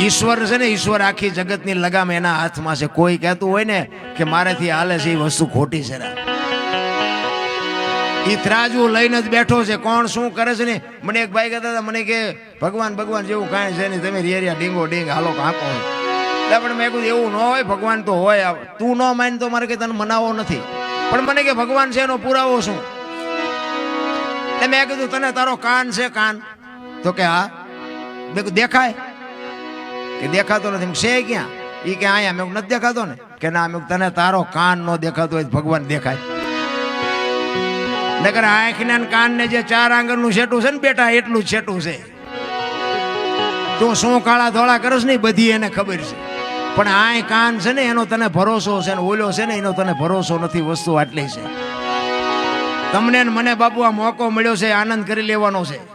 ઈશ્વર છે ને, ઈશ્વર આખી જગતની લગામ એના હાથમાં છે. કોઈ કહેતું હોય ને કે મારેથી હાલે છે, એ વસ્તુ ખોટી છે એ ત્રાજુ લઈને જ બેઠો છે. કોણ શું કરે છે ને? મને એક ભાઈ કહેતા હતા, મને કે ભગવાન ભગવાન જેવું કાંઈ છે નહીં, તમે રેરિયા, ડીંગો, ડીંગ, હાલો કાંકો એટલે પણ મેં કીધું, એવું ન હોય, ભગવાન તો હોય. તું ન માન તો મારે કે તને મનાવો નથી. પણ મને કે ભગવાન છે એનો પુરાવો શું? એટલે મેં કીધું, તને તારો કાન છે કાન? તો કે હા. મેં દેખાય. કે દેખાતો નથી. છે ક્યાં? એ કે, અહીંયા. મેં નથી દેખાતો ને. કે, ના. મેં તને તારો કાન ન દેખાતો હોય ભગવાન દેખાય. નકર આંખને ને જે ચાર આંગણનું છેટું છે ને બેટા, એટલું જ છેટું છે. તું શું કાળા ધોળા કરશ ને બધી એને ખબર છે. પણ આય કાન છે ને, એનો તને ભરોસો છે ને, ઓલો છે ને, એનો તને ભરોસો નથી વસ્તુ આટલી છે. તમને મને બાપુ આ મોકો મળ્યો છે, આનંદ કરી લેવાનો છે.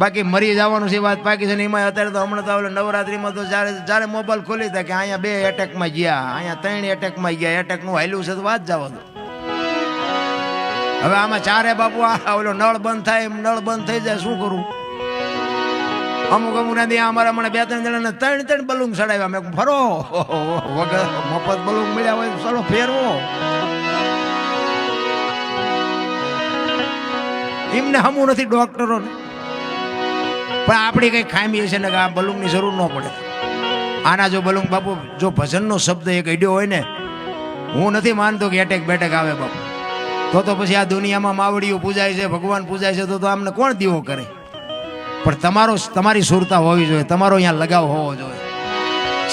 બાકી મરી જવાનું છે વાત પાકી છે ને એમાં અત્યારે તો હમણાં તો ઓલો નવરાત્રીમાં તો જ્યારે જ્યારે મોબાઈલ ખોલી હતા કે અહીંયા બે એટેકમાં ગયા, અહીંયા ત્રણ એટેકમાં ગયા એટેકનું હાલ્યું છે તો વાત જવા દો. હવે આમાં ચારે બાપુ આ ઓલો નળ બંધ થાય, એમ નળ બંધ થઈ જાય, શું કરું? અમુક અમુક નથી અમારા મને બે ત્રણ જણાને ત્રણ ત્રણ બલૂન ચડાવ્યા. મેં ફરો. વગર મફત બલૂન મળ્યા હોય ચલો ફેરવો. એમને હમું નથી ડોક્ટરોને પણ આપણી કંઈ ખામી છે ને કે આ બલુંગની જરૂર ન પડે. આના જો બલુંગ બાપુ, જો ભજનનો શબ્દ એક અડ્યો હોય ને, હું નથી માનતો કે એટેક બેટેક આવે, બાપુ. તો તો પછી આ દુનિયામાં માવડીઓ પૂજાય છે, ભગવાન પૂજાય છે, તો તો આમને કોણ દીવો કરે? પણ તમારો, તમારી સુરતા હોવી જોઈએ, તમારો અહીંયા લગાવ હોવો જોઈએ.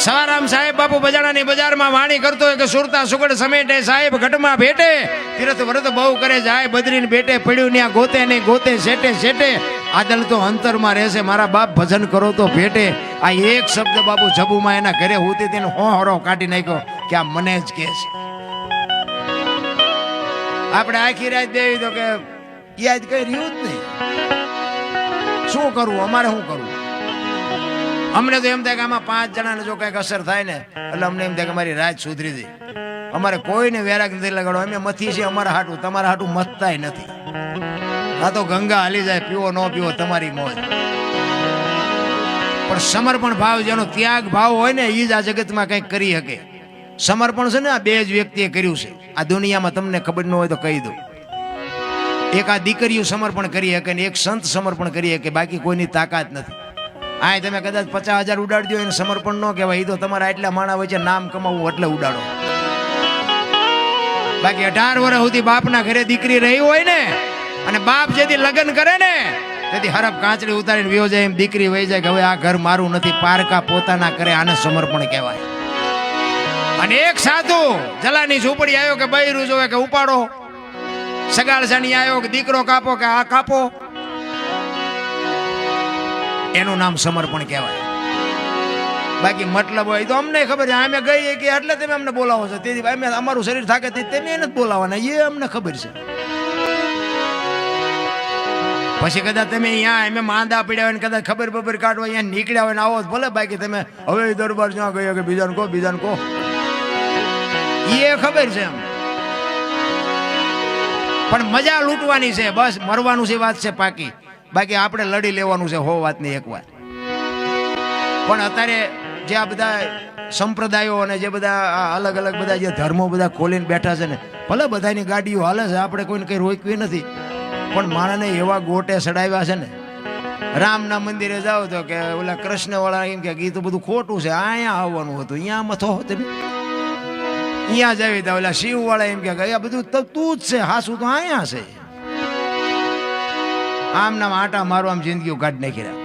સવારામ સાહેબ, બાપુ બજાણાની બજારમાં વાણી કરતો હોય કે સુરતા સુગડ સમેટે, સાહેબ ઘટમાં ભેટે, તીરથ વ્રત બહુ કરે, જાય બદરીને બેટે પડ્યું ત્યાં ગોતે નહીં ગોતે સેટે શેટે. આદલ તો અંતરમાં રહેશે, મારા બાપ ભજન કરો તો ભેટે. આ એક શબ્દ બાપુ જબુમાં એના ઘરે હોતી તેને હો હરો કાઢી નાખ્યો કે આ મને જ કે છે. આપણે આખી રાત દેવી તો કે યાદ કઈ રહ્યું જ નહીં. શું કરવું? અમારે શું કરવું? અમને તો એમ થાય કે આમાં પાંચ જણાને જો કંઈક અસર થાય ને, એટલે અમને એમ થાય કે મારી રાત સુધરી દે અમારે કોઈને વેરાગ નથી લગાડો અમે મથી છે અમારા હાટું, તમારા હાટું મથતાય નથી. આ તો ગંગા હાલી જાય, પીવો ન પીવો તમારી મોજ. પણ સમર્પણ ભાવ જેનો ત્યાગ ભાવ હોય ને એ જ આ જગતમાં કંઈક કરી શકે. સમર્પણ છે ને, આ બે જ વ્યક્તિએ કર્યું છે. આ દુનિયામાં તમને ખબર ન હોય તો કહી દઉં એક આ દીકરીઓ સમર્પણ કરી શકે ને, એક સંત સમર્પણ કરી શકે, બાકી કોઈની તાકાત નથી. આ તમે કદાચ પચાસ હજાર ઉડાડી દો એને સમર્પણ ન કહેવાય. એ તો તમારા એટલા માણા વચ્ચે નામ કમાવવું એટલે ઉડાડો. બાકી અઢાર વર્ષ સુધી બાપના ઘરે દીકરી રહી હોય ને અને બાપ જેથી લગ્ન કરે ને, તેથી હરફ કાંચડી ઉતારીને વ્યો જાય એમ દીકરી વહી જાય કે હવે આ ઘર મારું નથી, પારકા પોતાના કરે, આને સમર્પણ કહેવાય. અને એક સાધુ જલાની ઝૂંપડી આવ્યો કે બૈરું જોવે કે ઉપાડો. સગાળસાની આવ્યો કે દીકરો કાપો કે આ કાપો. એનું નામ સમર્પણ કહેવાય. બાકી મતલબ હોય તો અમને ખબર છે, અમે ગઈએ કે એટલે તમે અમને બોલાવો છો. તેથી અમે અમારું શરીર થાકે તેને એને જ બોલાવવાના એ અમને ખબર છે. પછી કદાચ તમે અહીંયા એમ માંદા પડ્યા હોય ને કદાચ ખબર બબર કાઢવા અહીંયા નીકળ્યા હોય ને આવો ભલે, બાકી તમે હવે દરબાર જ્યાં ગયો કે બીજાને કહો બીજાને કહો. એ ખબર છે એમ. પણ મજા લૂંટવાની છે, બસ મરવાનું છે વાત છે પાકી. બાકી આપણે લડી લેવાનું છે, હો વાત નહીં એકવાર પણ અત્યારે જે આ બધા સંપ્રદાયો અને જે બધા અલગ અલગ બધા જે ધર્મો બધા ખોલીને બેઠા છે ને, ભલે બધાની ગાડીઓ હાલે છે, આપણે કોઈને કંઈ રોકવી નથી. પણ માણસને એવા ગોટે ચડાવ્યા છે ને. રામના મંદિરે જાઓ તો કે ઓલા કૃષ્ણ વાળા એમ કે ગીત બધું ખોટું છે અહીંયા આવવાનું હતું અહીંયા મથો તમે અહીંયા જાવી તા ઓલા શિવ વાળા એમ કે આ બધું તો તું જ છે હાસું તો અહીંયા છે. આમ નામ આટા મારવા આમ જિંદગીઓ કાઢી નાખી રહ્યા.